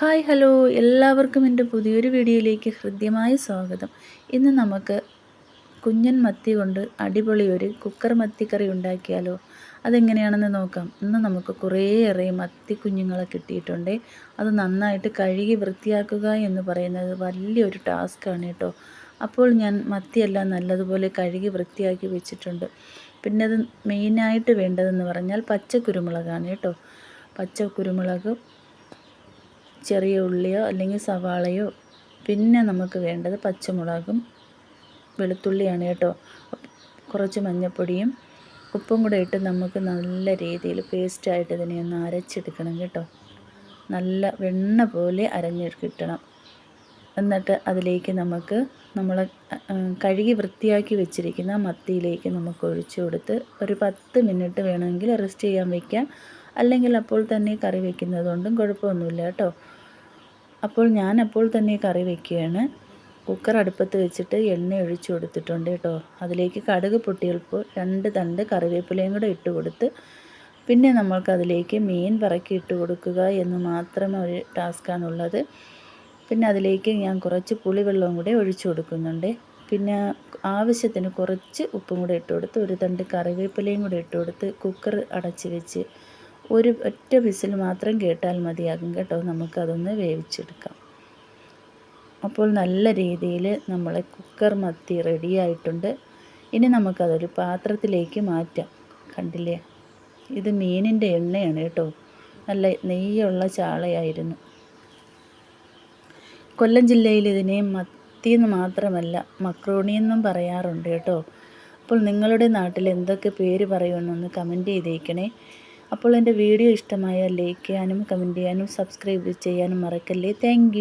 Hi hello. എല്ലാവർക്കും എന്റെ പുതിയൊരു വീഡിയോയിലേക്ക് ഹൃദ്യമായ സ്വാഗതം. ഇന്ന് നമുക്ക് കുഞ്ഞൻ മത്തി കൊണ്ട് അടിപൊളി ഒരു കുക്കർ മത്തിക്കറി ഉണ്ടാക്കിയാലോ? അതെങ്ങനെയാണെന്ന് നോക്കാം. ഇന്ന് നമുക്ക് കുറേയേറെ മത്തി കുഞ്ഞുങ്ങളെ കിട്ടിയിട്ടുണ്ട്. അത് നന്നായിട്ട് കഴുകി വൃത്തിയാക്കുക എന്ന് പറയുന്നത് വലിയൊരു ടാസ്ക്കാണ് കേട്ടോ. അപ്പോൾ ഞാൻ മത്തിയെല്ലാം നല്ലതുപോലെ കഴുകി വൃത്തിയാക്കി വെച്ചിട്ടുണ്ട്. പിന്നെ അത് മെയിനായിട്ട് വേണ്ടതെന്ന് പറഞ്ഞാൽ പച്ച കുരുമുളകാണ് കേട്ടോ. പച്ച കുരുമുളക് ചെറിയ ഉള്ളിയോ അല്ലെങ്കിൽ സവാളയോ. പിന്നെ നമുക്ക് വേണ്ടത് പച്ചമുളകും വെളുത്തുള്ളിയാണ് കേട്ടോ. കുറച്ച് മഞ്ഞൾപ്പൊടിയും ഉപ്പും കൂടെ ഇട്ട് നമുക്ക് നല്ല രീതിയിൽ പേസ്റ്റായിട്ട് ഇതിനെ ഒന്ന് അരച്ചെടുക്കണം കേട്ടോ. നല്ല വെണ്ണ പോലെ അരഞ്ഞ് കിട്ടണം. എന്നിട്ട് അതിലേക്ക് നമുക്ക് നമ്മൾ കഴുകി വൃത്തിയാക്കി വെച്ചിരിക്കുന്ന മത്തിയിലേക്ക് നമുക്ക് ഒഴിച്ചു കൊടുത്ത് ഒരു പത്ത് മിനിറ്റ് വേണമെങ്കിൽ റെസ്റ്റ് ചെയ്യാൻ വയ്ക്കാം അല്ലെങ്കിൽ അപ്പോൾ തന്നെ കറി വയ്ക്കുന്നതുകൊണ്ടും കുഴപ്പമൊന്നുമില്ല കേട്ടോ. അപ്പോൾ ഞാൻ അപ്പോൾ തന്നെ കറി വയ്ക്കുകയാണ് കുക്കർ അടുപ്പത്ത് വെച്ചിട്ട് എണ്ണ ഒഴിച്ചു കൊടുത്തിട്ടുണ്ട് കേട്ടോ. അതിലേക്ക് കടുക് പൊട്ടിയപ്പോൾ രണ്ട് തണ്ട് കറിവേപ്പിലയും കൂടെ ഇട്ട് കൊടുത്ത് പിന്നെ നമ്മൾക്ക് അതിലേക്ക് മീൻ പറക്കി ഇട്ട് കൊടുക്കുക എന്ന് മാത്രമേ ഒരു ടാസ്ക്കാണുള്ളത്. പിന്നെ അതിലേക്ക് ഞാൻ കുറച്ച് പുളിവെള്ളവും കൂടെ ഒഴിച്ചു കൊടുക്കുന്നുണ്ട്. പിന്നെ ആവശ്യത്തിന് കുറച്ച് ഉപ്പും കൂടെ ഇട്ട് കൊടുത്ത് ഒരു തണ്ട് കറിവേപ്പിലയും കൂടെ ഇട്ട് കൊടുത്ത് കുക്കർ അടച്ച് വെച്ച് ഒരു ഒറ്റ വിസിൽ മാത്രം കേട്ടാൽ മതിയാകും കേട്ടോ. നമുക്കതൊന്ന് വേവിച്ചെടുക്കാം. അപ്പോൾ നല്ല രീതിയിൽ നമ്മളെ കുക്കർ മത്തി റെഡിയായിട്ടുണ്ട് ഇനി നമുക്കതൊരു പാത്രത്തിലേക്ക് മാറ്റാം. കണ്ടില്ലേ? ഇത് മീനിന്റെ എണ്ണയാണ് കേട്ടോ. നല്ല നെയ്യുള്ള ചാളയായിരുന്നു. കൊല്ലം ജില്ലയിൽ ഇതിനെ മത്തി എന്ന് മാത്രമല്ല മക്രോണി എന്നും പറയാറുണ്ട് കേട്ടോ. അപ്പോൾ നിങ്ങളുടെ നാട്ടിൽ എന്തൊക്കെ പേര് പറയുമെന്നൊന്ന് കമന്റ് ചെയ്തേക്കണേ. അപ്പോൾ എന്റെ വീഡിയോ ഇഷ്ടമായാൽ ലൈക്ക് ചെയ്യാനും കമന്റ് ചെയ്യാനും സബ്സ്ക്രൈബ് ചെയ്യാനും മറക്കല്ലേ. താങ്ക്